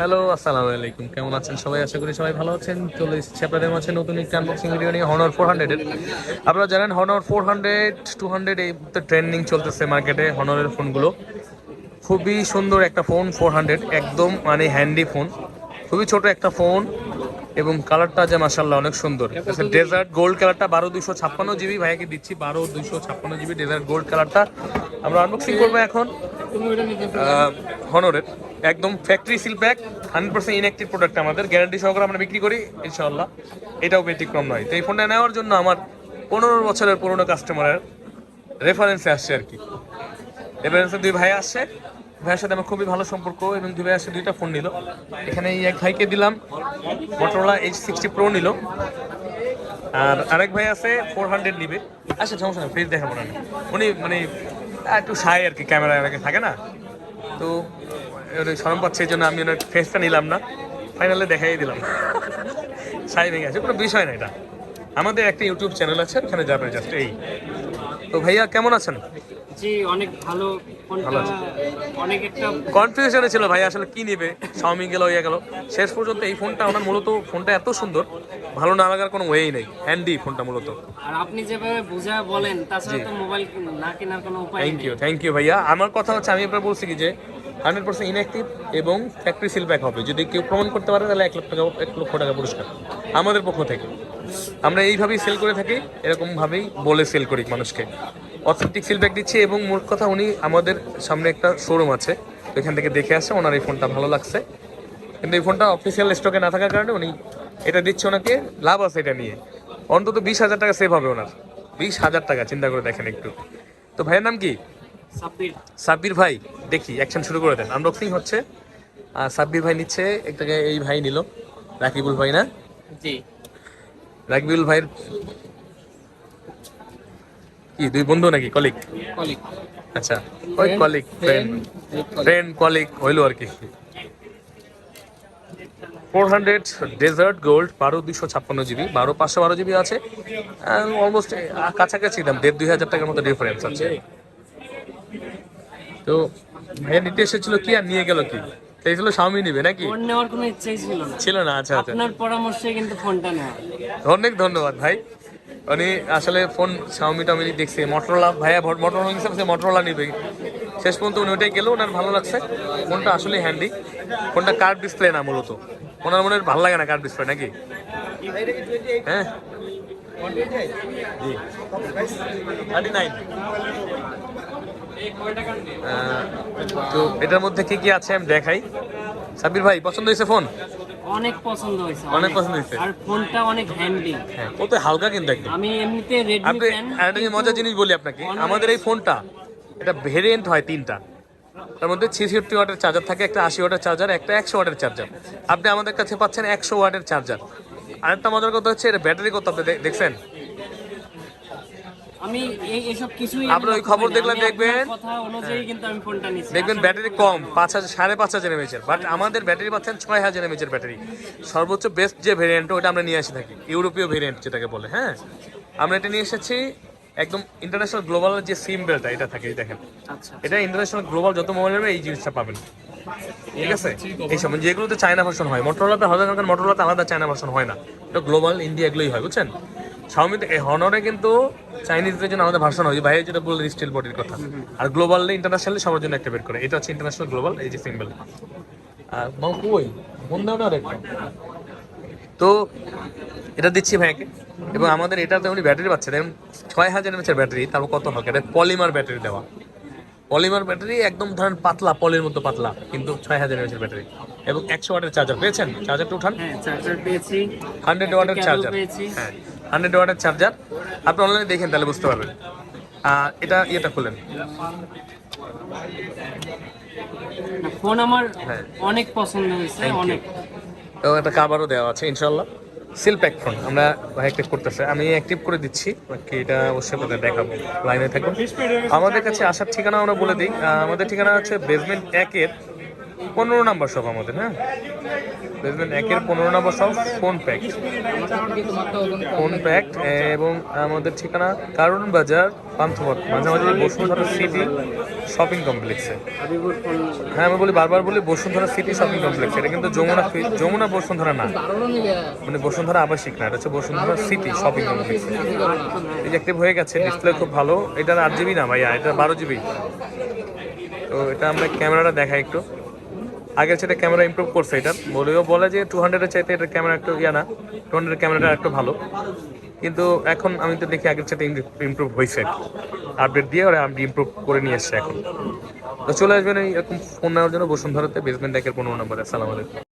Hello, আসসালামু আলাইকুম। কেমন আছেন সবাই? আশা করি সবাই ভালো আছেন। চলে এসেছি আপনাদের মাঝে নতুন একটি আনবক্সিং ভিডিও নিয়ে হনর ফোর হান্ড্রেডের আপনারা জানেন Honor four hundred to hundred এই ট্রেন্ডিং চলতেছে মার্কেটে হনরের ফোনগুলো খুবই সুন্দর একটা ফোন ফোর হান্ড্রেড একদম মানে হ্যান্ডি ফোন খুবই ছোট একটা ফোন এবং কালারটা যে মাসাল্লাহ অনেক সুন্দর। ডেজার্ট গোল্ড কালারটা বারো দুশো ছাপ্পান্ন জিবি। ভাইয়াকে দিচ্ছি বারো দুশো ছাপ্পান্ন জিবি ডেজার্ট গোল্ড কালারটা আমরা আনবক্সিং করব এখন হনরের একদম factory seal pack hundred percent inactive product আমাদের। গ্যারান্টি সহকারে আমরা বিক্রি করি ইনশাল্লাহ এটাও ব্যতিক্রম নয়। তো এই ফোনটা নেওয়ার জন্য আমার পনেরো বছরের পুরনো কাস্টমারের রেফারেন্সে আসছে আর কি। রেফারেন্সে দুই ভাই আসছে। ভাইয়ের সাথে আমার খুবই ভালো সম্পর্ক এবং দুই ভাই আসছে দুইটা ফোন নিল। এখানে এই এক ভাইকে দিলাম মোটরোলা এইচ সিক্সটি প্রো নিল। আর আরেক ভাই আছে ফোর হান্ড্রেড নিবে। আচ্ছা সমস্যা নেই ফেস দেখাবো না। উনি মানে একটু সাই আর কি ক্যামেরা থাকে না। তো সরম পাচ্ছে এই জন্য আমি ওনার ফেসটা নিলাম না। ফাইনালে দেখাই দিলাম। সাই ভেঙে আছে কোনো বিষয় না এটা। আমাদের একটা ইউটিউব চ্যানেল আছে ওখানে যাবেন জাস্ট এই। তো ভাইয়া কেমন আছেন? জি অনেক ভালো। ফোনটা ভালো আছে। অনেক একটা কনফিউশনে ছিল ভাই আসলে কি নেবে? শাওমি গেল ইয়ে গেল। শেষ পর্যন্ত এই ফোনটা ওনার মূলত ফোনটা এত সুন্দর ভালো না লাগার কোনো ওয়েই নেই। হ্যান্ডি ফোনটা মূলত। আর আপনি যেভাবে বুঝা বলেন তাছাড়া তো মোবাইল না কেনার কোনো উপায় থ্যাংক ইউ থ্যাংক ইউ ভাইয়া। আমার কথা হচ্ছে আমি এবার বলছি কি যে হান্ড্রেড পার্সেন্ট ইনঅ্যাক্টিভ এবং ফ্যাক্টরি সিল ব্যাক হবে। যদি কেউ প্রমাণ করতে পারে, তাহলে এক লক্ষ টাকা, এক লক্ষ টাকা পুরস্কার। আমাদের পক্ষ থেকে। আমরা এইভাবেই সেল করে থাকি, এরকমভাবেই বলে সেল করি মানুষকে। অথেন্টিক সিল ব্যাক দিচ্ছি এবং মোট কথা উনি আমাদের সামনে একটা শোরুম আছে। এখান থেকে দেখে আসে, ওনার এই ফোনটা ভালো লাগছে। কিন্তু এই ফোনটা অফিসিয়াল স্টকে না থাকার কারণে উনি এটা দিচ্ছে ওনাকে, লাভ আছে এটা নিয়ে। অন্তত বিশ হাজার টাকা সেভ হবে ওনার। বিশ হাজার টাকা, চিন্তা করে দেখেন একটু। তো ভাইয়ের নাম কি? সাব্বির। ভাই দেখি অ্যাকশন শুরু করে দেন। আনবক্সিং হচ্ছে। আর সাব্বির ভাই নিচ্ছে একটাকে এই ভাই নিল। রাকিবুল ভাই না? জি। রাকিবুল ভাইয়ের কি দুই বন্ধু নাকি কলিগ কলিগ আচ্ছা ওই কলিগ ফ্রেন্ড ফ্রেন্ড কলিগ হইল আর কি। ফোর হান্ড্রেড ডেজার্ট গোল্ড বারো দুশো ছাপ্পান্ন জিবি বারো পাঁচশো বারো জিবি আছে। অলমোস্ট কাছাকাছি দাম দেড় দুই হাজার টাকার মতো ডিফারেন্স আছে। তো ভাইয়া নিতে এসেছিল কি আর নিয়ে গেল কি? চাইছিল স্বামী নিবে নাকি? ফোন নেওয়ার কোনো ইচ্ছাই ছিল না। ছিল না আচ্ছা আচ্ছা। আপনার পরামর্শে কিন্তু ফোনটা নেওয়া। অনেক ধন্যবাদ ভাই। উনি আসলে ফোন শাওমি টামি দেখছে। মটোরোলা ভাইয়া মটোরোলা হিসাবে মটোরোলা নিবে। শেষ পর্যন্ত উনি ওটাই গেল ওনার ভালো লাগছে। ফোনটা আসলে হ্যান্ডি ফোনটা কার্ড ডিসপ্লে না মূলত। ওনার মনে হয় ভালো লাগে না কার্ড ডিসপ্লে নাকি? হ্যাঁ? থার্টি নাইন তো এটার মধ্যে কি কি আছে আমি দেখাই? সাব্বির ভাই পছন্দ হয়েছে ফোন? অনেক পছন্দ হয়েছে অনেক পছন্দ হয়েছে। আর ফোনটা অনেক হ্যান্ডি হ্যাঁ ও তো হালকা কিন্তু একদম। আমি এমনিতে রেডমি আপনি ফ্যান একটা মজার জিনিস বলি আপনাকে আমাদের এই ফোনটা এটা ভেরিয়েন্ট হয় তিনটা। তার মধ্যে ছিষট্টি ওয়াটের চার্জার থাকে একটা আশি ওয়াটের চার্জার একটা একশো ওয়াটের চার্জার আপনি আমাদের কাছে পাচ্ছেন একশো ওয়াটের চার্জার আরেকটা মজার কথা হচ্ছে এটা ব্যাটারি কত আপনি দেখছেন? আমি এই এসব কিছুই আপনি ওই খবর দেখলে আমি আপনার দেখবেন। কথা অনুযায়ী কিন্তু আমি ফোনটা নিচ্ছি। দেখবেন ব্যাটারি কম পাঁচ হাজার সাড়ে পাঁচ হাজার এমএচের বাট আমাদের ব্যাটারি পাচ্ছেন ছয় হাজার এমএচের ব্যাটারি। সর্বোচ্চ বেস্ট যে ভেরিয়েন্ট ওটা আমরা নিয়ে আসি থাকি। ইউরোপীয় ভেরিয়েন্ট যেটাকে বলে হ্যাঁ? আমরা এটা নিয়ে এসেছি একদম ইন্টারন্যাশনাল গ্লোবাল যে সিম বেলটা এটা থাকে দেখেন। আচ্ছা। এটা ইন্টারন্যাশনাল গ্লোবাল যত মোবাইল হবে এই জিনিসটা পাবেন। ঠিক আছে? এই সময় যেগুলোতে চায়না ভার্সন হয় মোটরোলাতে কারণ মোটরোলাতে আলাদা চায়না ভার্সন হয় না। এটা গ্লোবাল ইন্ডিয়া এগুলোই হয় বুঝছেন? শাওমিতে এই হনরে কিন্তু চাইনিজদের জন্য আমাদের ভার্সন হয়। ভাইয়ের যেটা বললেন স্টিল বডির কথা। আর গ্লোবালি ইন্টারন্যাশনালি সবার জন্য একটা বের করে। এটা হচ্ছে ইন্টারন্যাশনাল গ্লোবাল এই যে সিম্বল আর মাও কই দাও না আরেকটা তো এটা দিচ্ছি ভাইয়াকে এবং আমাদের এটাতে উনি ব্যাটারি পাচ্ছে। দেখুন ছয় হাজার এমএচের ব্যাটারি তারপর কত হবে? এটা পলিমার ব্যাটারি দেওয়া। পলিমার ব্যাটারি একদম ধরেন পাতলা পলির মতো পাতলা কিন্তু ছয় হাজার এমএচের ব্যাটারি এবং একশো ওয়াটের চার্জার পেয়েছেন? চার্জারটা উঠান। হ্যাঁ চার্জার পেয়েছি। হান্ড্রেড ওয়াটের চার্জার পেয়েছি। হ্যাঁ। হান্ড্রেড ওয়াটের চার্জার। আপনি অনলাইনে দেখেন তাহলে বুঝতে পারবেন। আর এটা ইয়েটা খুলেন। ফোন আমার হ্যাঁ। অনেক পছন্দ হয়েছে অনেক। একটা কাভারও দেওয়া আছে ইনশাল্লাহ সিল প্যাক ফোন আমরা অ্যাক্টিভ করতেছে। আমি অ্যাক্টিভ করে দিচ্ছি বাকি এটা অবশ্যই আপনাদের দেখাবো। লাইনে থাকুন। আমাদের কাছে আসার ঠিকানা আমরা বলে দিই। আমাদের ঠিকানা হচ্ছে বেসমেন্ট একের পনেরো নাম্বার শপ আমাদের হ্যাঁ? বেসমেন্ট একের পনেরো number shop phone pack phone pack এবং আমাদের ঠিকানা কারণ বাজার, পান্থপথ, মাঝামাঝি বসুন্ধরা সিটি শপিং কমপ্লেক্সে হ্যাঁ আমি বলি বারবার বলি বসুন্ধরা সিটি শপিং কমপ্লেক্স এটা কিন্তু যমুনা যমুনা বসুন্ধরা না। মানে বসুন্ধরা আবাসিক না, এটা হচ্ছে বসুন্ধরা সিটি শপিং কমপ্লেক্স এই অ্যাক্টিভ হয়ে গেছে ডিসপ্লে খুব ভালো। এটা আট জিবি না ভাইয়া? এটা বারো জিবি তো এটা আমরা ক্যামেরাটা দেখাই একটু। আগের চাইতে ক্যামেরা ইম্প্রুভ করছে এটা। বলেও বলে যে টু হান্ড্রেডের চাইতে এটার ক্যামেরা একটু ইয়া না টু হান্ড্রেডের ক্যামেরাটা একটু ভালো। কিন্তু এখন আমি তো দেখি আগের চাইতে ইম্প্রুভ হয়েছে আপডেট দিয়ে ওরা আমি ইম্প্রুভ করে নিয়ে এসছে এখন। তো চলে আসবেন এই এরকম ফোন নেওয়ার জন্য বসুন্ধরাতে বেসমেন্ট ডেকের পনেরো নম্বরে। আসসালামু আলাইকুম।